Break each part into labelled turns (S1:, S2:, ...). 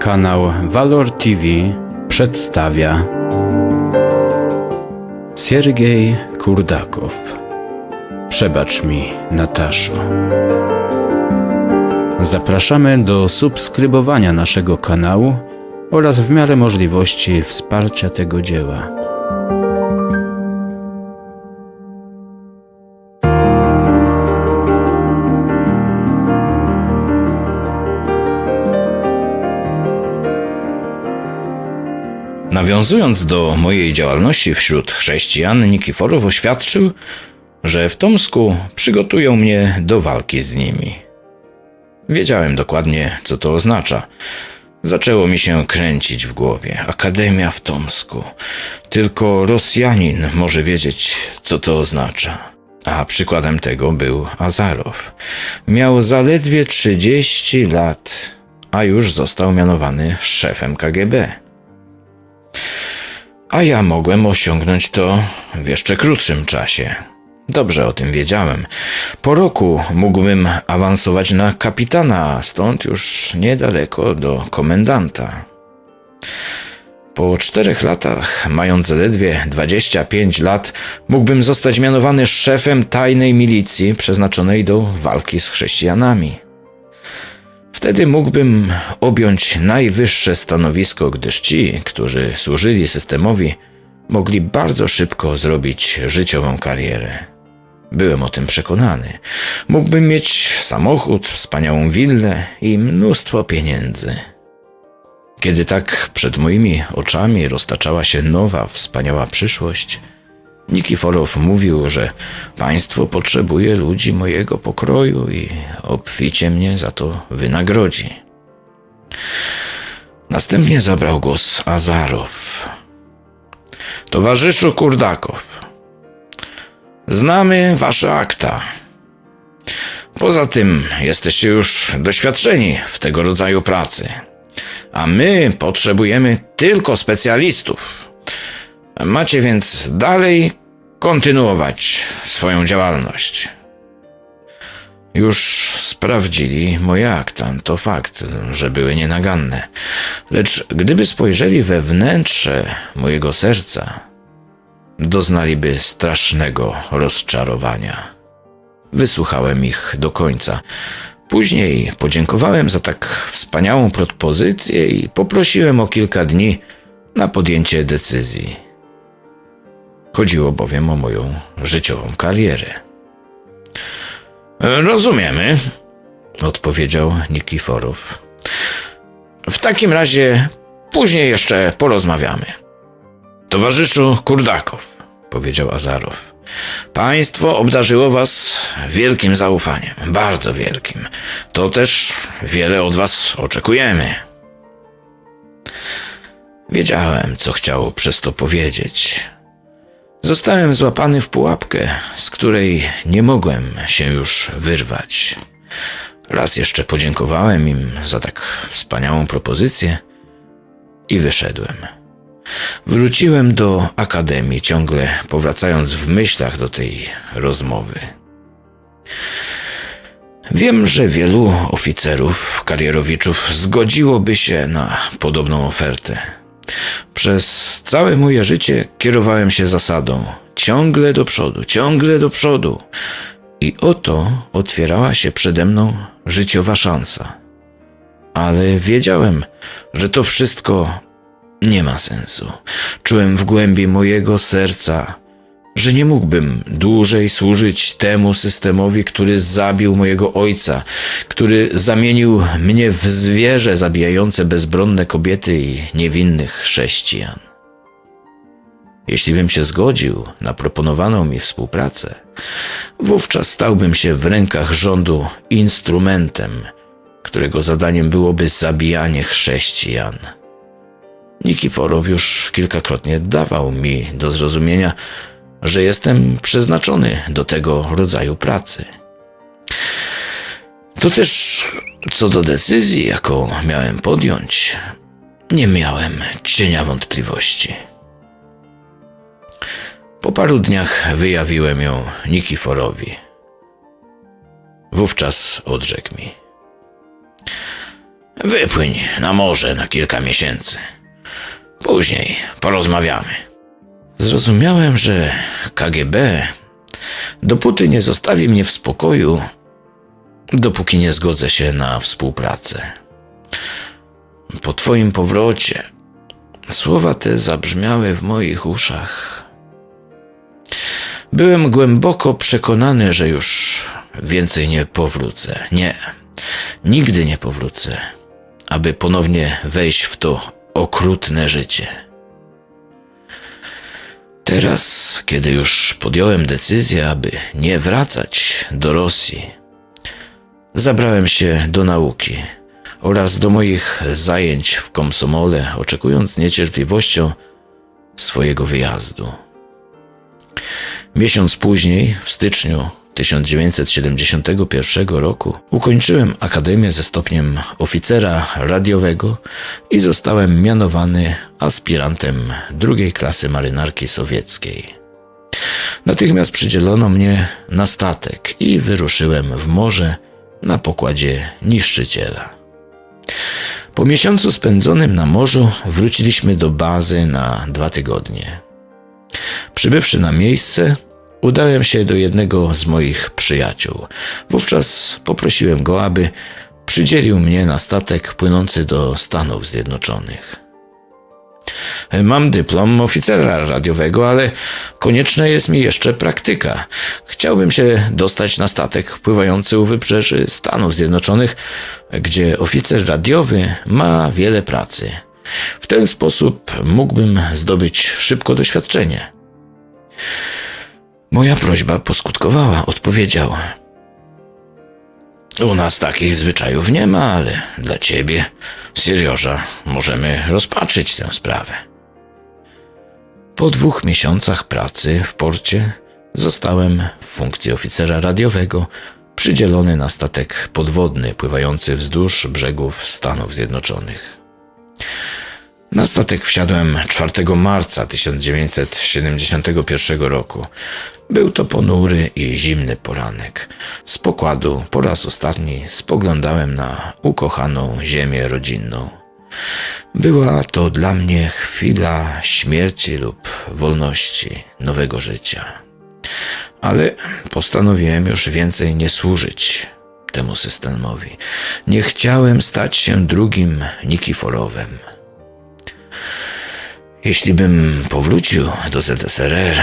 S1: Kanał Valor TV przedstawia Siergiej Kurdakow Przebacz mi, Nataszo. Zapraszamy do subskrybowania naszego kanału oraz w miarę możliwości wsparcia tego dzieła.
S2: Nawiązując do mojej działalności wśród chrześcijan, Nikiforow oświadczył, że w Tomsku przygotują mnie do walki z nimi. Wiedziałem dokładnie, co to oznacza. Zaczęło mi się kręcić w głowie. Akademia w Tomsku. Tylko Rosjanin może wiedzieć, co to oznacza. A przykładem tego był Azarow. Miał zaledwie 30 lat, a już został mianowany szefem KGB. A ja mogłem osiągnąć to w jeszcze krótszym czasie. Dobrze o tym wiedziałem. Po roku mógłbym awansować na kapitana, stąd już niedaleko do komendanta. Po czterech latach, mając zaledwie 25 lat, mógłbym zostać mianowany szefem tajnej milicji przeznaczonej do walki z chrześcijanami. Wtedy mógłbym objąć najwyższe stanowisko, gdyż ci, którzy służyli systemowi, mogli bardzo szybko zrobić życiową karierę. Byłem o tym przekonany. Mógłbym mieć samochód, wspaniałą willę i mnóstwo pieniędzy. Kiedy tak przed moimi oczami roztaczała się nowa, wspaniała przyszłość, Nikiforow mówił, że państwo potrzebuje ludzi mojego pokroju i obficie mnie za to wynagrodzi. Następnie zabrał głos Azarow. Towarzyszu Kurdakow, znamy wasze akta. Poza tym jesteście już doświadczeni w tego rodzaju pracy, a my potrzebujemy tylko specjalistów. Macie więc dalej kontynuować swoją działalność. Już sprawdzili moje akta, to fakt, że były nienaganne. Lecz gdyby spojrzeli we wnętrze mojego serca, doznaliby strasznego rozczarowania. Wysłuchałem ich do końca. Później podziękowałem za tak wspaniałą propozycję i poprosiłem o kilka dni na podjęcie decyzji. Chodziło bowiem o moją życiową karierę. Rozumiemy, odpowiedział Nikiforow. W takim razie później jeszcze porozmawiamy. Towarzyszu Kurdakow, powiedział Azarow. Państwo obdarzyło was wielkim zaufaniem, bardzo wielkim. To też wiele od was oczekujemy. Wiedziałem, co chciał przez to powiedzieć. Zostałem złapany w pułapkę, z której nie mogłem się już wyrwać. Raz jeszcze podziękowałem im za tak wspaniałą propozycję i wyszedłem. Wróciłem do akademii, ciągle powracając w myślach do tej rozmowy. Wiem, że wielu oficerów, karierowiczów zgodziłoby się na podobną ofertę. Przez całe moje życie kierowałem się zasadą ciągle do przodu, ciągle do przodu. I oto otwierała się przede mną życiowa szansa. Ale wiedziałem, że to wszystko nie ma sensu. Czułem w głębi mojego serca, że nie mógłbym dłużej służyć temu systemowi, który zabił mojego ojca, który zamienił mnie w zwierzę zabijające bezbronne kobiety i niewinnych chrześcijan. Jeśli bym się zgodził na proponowaną mi współpracę, wówczas stałbym się w rękach rządu instrumentem, którego zadaniem byłoby zabijanie chrześcijan. Nikiforow już kilkakrotnie dawał mi do zrozumienia, że jestem przeznaczony do tego rodzaju pracy. To też co do decyzji, jaką miałem podjąć, nie miałem cienia wątpliwości. Po paru dniach wyjawiłem ją Nikiforowi. Wówczas odrzekł mi. Wypłyń na morze na kilka miesięcy. Później porozmawiamy. Zrozumiałem, że KGB dopóty nie zostawi mnie w spokoju, dopóki nie zgodzę się na współpracę. Po twoim powrocie słowa te zabrzmiały w moich uszach. Byłem głęboko przekonany, że już więcej nie powrócę. Nie, nigdy nie powrócę, aby ponownie wejść w to okrutne życie. Teraz, kiedy już podjąłem decyzję, aby nie wracać do Rosji, zabrałem się do nauki oraz do moich zajęć w komsomole, oczekując niecierpliwością swojego wyjazdu. Miesiąc później, w styczniu 1971 roku, ukończyłem akademię ze stopniem oficera radiowego i zostałem mianowany aspirantem drugiej klasy marynarki sowieckiej. Natychmiast przydzielono mnie na statek i wyruszyłem w morze na pokładzie niszczyciela. Po miesiącu spędzonym na morzu wróciliśmy do bazy na dwa tygodnie. Przybywszy na miejsce, udałem się do jednego z moich przyjaciół. Wówczas poprosiłem go, aby przydzielił mnie na statek płynący do Stanów Zjednoczonych. Mam dyplom oficera radiowego, ale konieczna jest mi jeszcze praktyka. Chciałbym się dostać na statek pływający u wybrzeży Stanów Zjednoczonych, gdzie oficer radiowy ma wiele pracy. W ten sposób mógłbym zdobyć szybko doświadczenie. Moja prośba poskutkowała, odpowiedział. U nas takich zwyczajów nie ma, ale dla ciebie, Siriorza, możemy rozpatrzyć tę sprawę. Po dwóch miesiącach pracy w porcie zostałem w funkcji oficera radiowego przydzielony na statek podwodny pływający wzdłuż brzegów Stanów Zjednoczonych. Na statek wsiadłem 4 marca 1971 roku. Był to ponury i zimny poranek. Z pokładu po raz ostatni spoglądałem na ukochaną ziemię rodzinną. Była to dla mnie chwila śmierci lub wolności, nowego życia. Ale postanowiłem już więcej nie służyć temu systemowi. Nie chciałem stać się drugim Nikiforowem. Jeśli bym powrócił do ZSRR,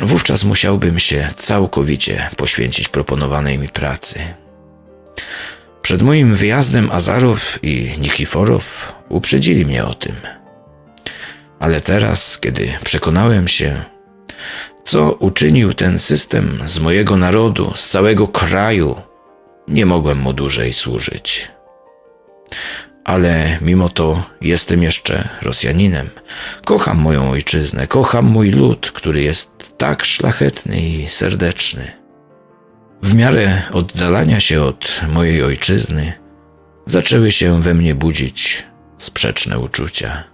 S2: wówczas musiałbym się całkowicie poświęcić proponowanej mi pracy. Przed moim wyjazdem Azarow i Nikiforow uprzedzili mnie o tym. Ale teraz, kiedy przekonałem się, co uczynił ten system z mojego narodu, z całego kraju, nie mogłem mu dłużej służyć. Ale mimo to jestem jeszcze Rosjaninem. Kocham moją ojczyznę, kocham mój lud, który jest tak szlachetny i serdeczny. W miarę oddalania się od mojej ojczyzny, zaczęły się we mnie budzić sprzeczne uczucia.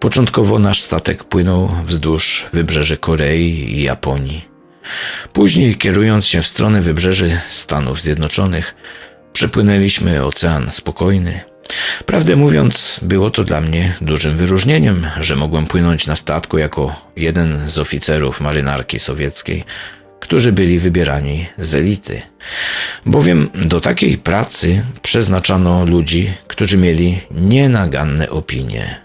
S2: Początkowo nasz statek płynął wzdłuż wybrzeży Korei i Japonii. Później, kierując się w stronę wybrzeży Stanów Zjednoczonych, przepłynęliśmy Ocean Spokojny. Prawdę mówiąc, było to dla mnie dużym wyróżnieniem, że mogłem płynąć na statku jako jeden z oficerów marynarki sowieckiej, którzy byli wybierani z elity. Bowiem do takiej pracy przeznaczano ludzi, którzy mieli nienaganne opinie.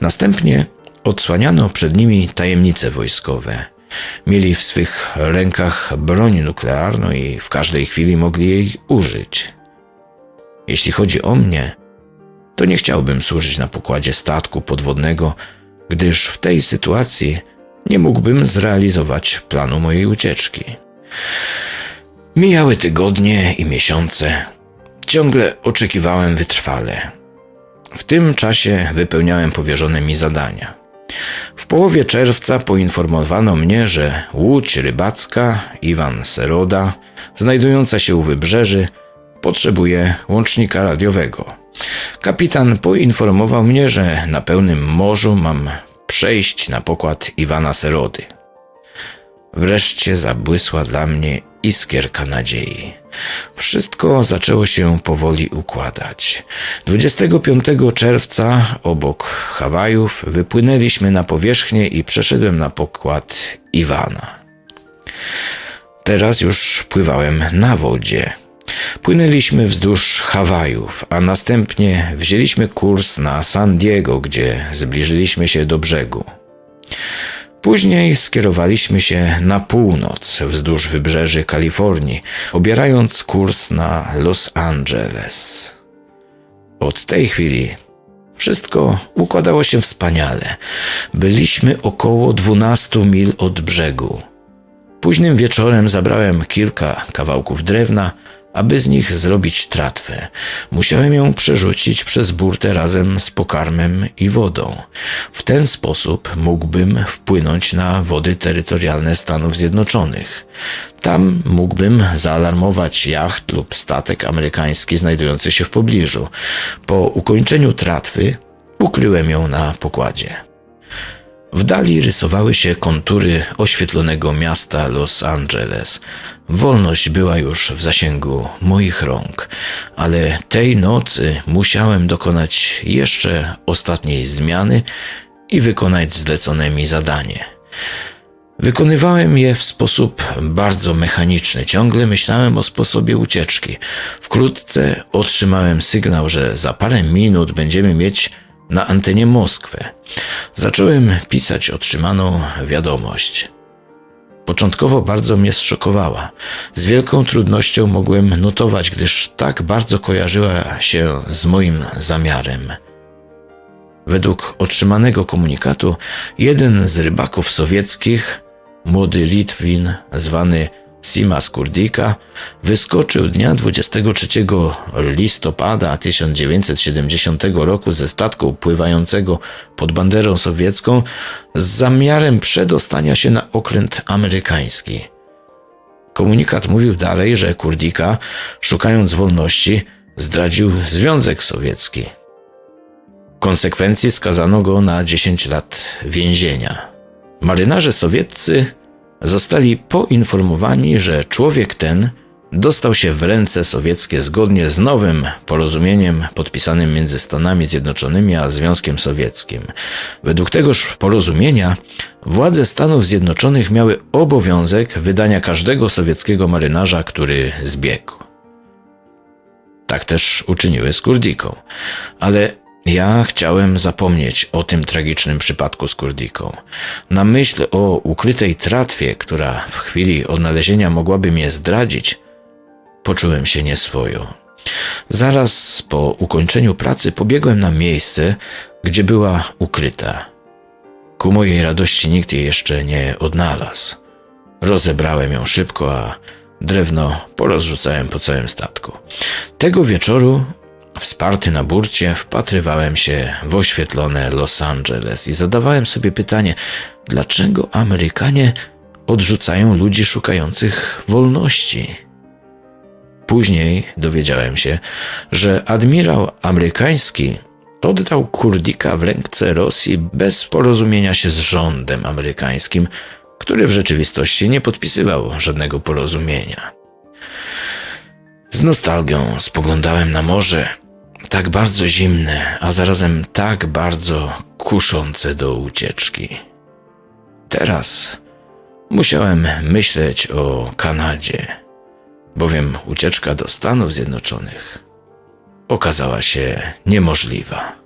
S2: Następnie odsłaniano przed nimi tajemnice wojskowe. Mieli w swych rękach broń nuklearną i w każdej chwili mogli jej użyć. Jeśli chodzi o mnie, to nie chciałbym służyć na pokładzie statku podwodnego, gdyż w tej sytuacji nie mógłbym zrealizować planu mojej ucieczki. Mijały tygodnie i miesiące. Ciągle oczekiwałem wytrwale. W tym czasie wypełniałem powierzone mi zadania. W połowie czerwca poinformowano mnie, że łódź rybacka Iwan Seroda, znajdująca się u wybrzeży, potrzebuje łącznika radiowego. Kapitan poinformował mnie, że na pełnym morzu mam przejść na pokład Iwana Serody. Wreszcie zabłysła dla mnie iskierka nadziei. Wszystko zaczęło się powoli układać. 25 czerwca obok Hawajów wypłynęliśmy na powierzchnię i przeszedłem na pokład Iwana. Teraz już pływałem na wodzie. Płynęliśmy wzdłuż Hawajów, a następnie wzięliśmy kurs na San Diego, gdzie zbliżyliśmy się do brzegu. Później skierowaliśmy się na północ, wzdłuż wybrzeży Kalifornii, obierając kurs na Los Angeles. Od tej chwili wszystko układało się wspaniale. Byliśmy około 12 mil od brzegu. Późnym wieczorem zabrałem kilka kawałków drewna, aby z nich zrobić tratwę. Musiałem ją przerzucić przez burtę razem z pokarmem i wodą. W ten sposób mógłbym wpłynąć na wody terytorialne Stanów Zjednoczonych. Tam mógłbym zaalarmować jacht lub statek amerykański znajdujący się w pobliżu. Po ukończeniu tratwy ukryłem ją na pokładzie. W dali rysowały się kontury oświetlonego miasta Los Angeles. Wolność była już w zasięgu moich rąk, ale tej nocy musiałem dokonać jeszcze ostatniej zmiany i wykonać zlecone mi zadanie. Wykonywałem je w sposób bardzo mechaniczny. Ciągle myślałem o sposobie ucieczki. Wkrótce otrzymałem sygnał, że za parę minut będziemy mieć na antenie Moskwę. Zacząłem pisać otrzymaną wiadomość. Początkowo bardzo mnie zszokowała. Z wielką trudnością mogłem notować, gdyż tak bardzo kojarzyła się z moim zamiarem. Według otrzymanego komunikatu, jeden z rybaków sowieckich, młody Litwin zwany Simas Kurdika, wyskoczył dnia 23 listopada 1970 roku ze statku pływającego pod banderą sowiecką z zamiarem przedostania się na okręt amerykański. Komunikat mówił dalej, że Kurdika, szukając wolności, zdradził Związek Sowiecki. Konsekwencji skazano go na 10 lat więzienia. Marynarze sowieccy zostali poinformowani, że człowiek ten dostał się w ręce sowieckie zgodnie z nowym porozumieniem podpisanym między Stanami Zjednoczonymi a Związkiem Sowieckim. Według tegoż porozumienia władze Stanów Zjednoczonych miały obowiązek wydania każdego sowieckiego marynarza, który zbiegł. Tak też uczyniły z Kurdiką. Ale ja chciałem zapomnieć o tym tragicznym przypadku z Kurdiką. Na myśl o ukrytej tratwie, która w chwili odnalezienia mogłaby mnie zdradzić, poczułem się nieswojo. Zaraz po ukończeniu pracy pobiegłem na miejsce, gdzie była ukryta. Ku mojej radości nikt jej jeszcze nie odnalazł. Rozebrałem ją szybko, a drewno porozrzucałem po całym statku. Tego wieczoru Wsparty na burcie, wpatrywałem się w oświetlone Los Angeles i zadawałem sobie pytanie, dlaczego Amerykanie odrzucają ludzi szukających wolności? Później dowiedziałem się, że admirał amerykański oddał Kurdika w ręce Rosji bez porozumienia się z rządem amerykańskim, który w rzeczywistości nie podpisywał żadnego porozumienia. Z nostalgią spoglądałem na morze, tak bardzo zimne, a zarazem tak bardzo kuszące do ucieczki. Teraz musiałem myśleć o Kanadzie, bowiem ucieczka do Stanów Zjednoczonych okazała się niemożliwa.